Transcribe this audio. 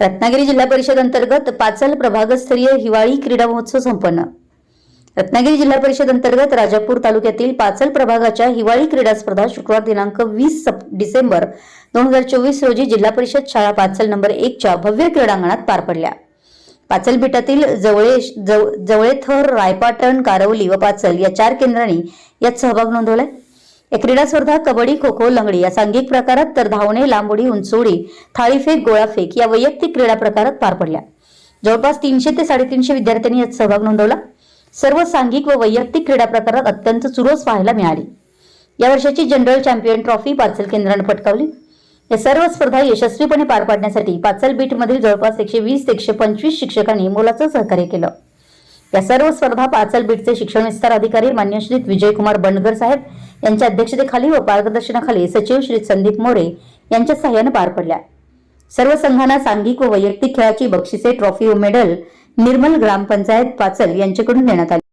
रत्नागिरी जिल्हा परिषद अंतर्गत पाचल प्रभागस्तरीय हिवाळी क्रीडा महोत्सव संपन्न. रत्नागिरी जिल्हा परिषद अंतर्गत राजापूर तालुक्यातील पाचल प्रभागाच्या हिवाळी क्रीडा स्पर्धा शुक्रवार दिनांक वीस डिसेंबर दोन हजार चोवीस रोजी जिल्हा परिषद शाळा पाचल नंबर एकच्या भव्य क्रीडांगणात पार पडल्या. पाचल बेटातील जवळे जव- जवळेथर रायपाटण कारवली व पाचल या चार केंद्रांनी यात सहभाग नोंदवलाय. या क्रीडा स्पर्धा कबड्डी खो खो लंगडी या सांघिक प्रकारात तर धावणे लांबोडी उंचोडी थाळीफेक गोळाफेक या वैयक्तिक क्रीडा प्रकारात पार पडल्या. जवळपास तीनशे ते साडेतीनशे विद्यार्थ्यांनी यात सहभाग नोंदवला. सर्व सांघिक व वैयक्तिक क्रीडा प्रकारात अत्यंत चुरस पाहायला मिळाली. या वर्षाची जनरल चॅम्पियन ट्रॉफी पाचल केंद्रानं पटकावली. या सर्व स्पर्धा यशस्वीपणे पार पाडण्यासाठी पाचल बीटमधील जवळपास एकशे वीस ते एकशे पंचवीस शिक्षकांनी मोलाचं सहकार्य केलं. या सर्व स्पर्धा पाचल बीटचे शिक्षण विस्तार अधिकारी मान्यश्रीत विजयकुमार बंडगर साहेब यांच्या अध्यक्षतेखाली व मार्गदर्शनाखाली सचिव श्री संदीप मोरे यांच्या सहाय्यानं पार पडल्या. सर्व संघांना सांघिक व वैयक्तिक खेळाची बक्षिसे ट्रॉफी व मेडल निर्मल ग्रामपंचायत पाचल यांच्याकडून देण्यात आली.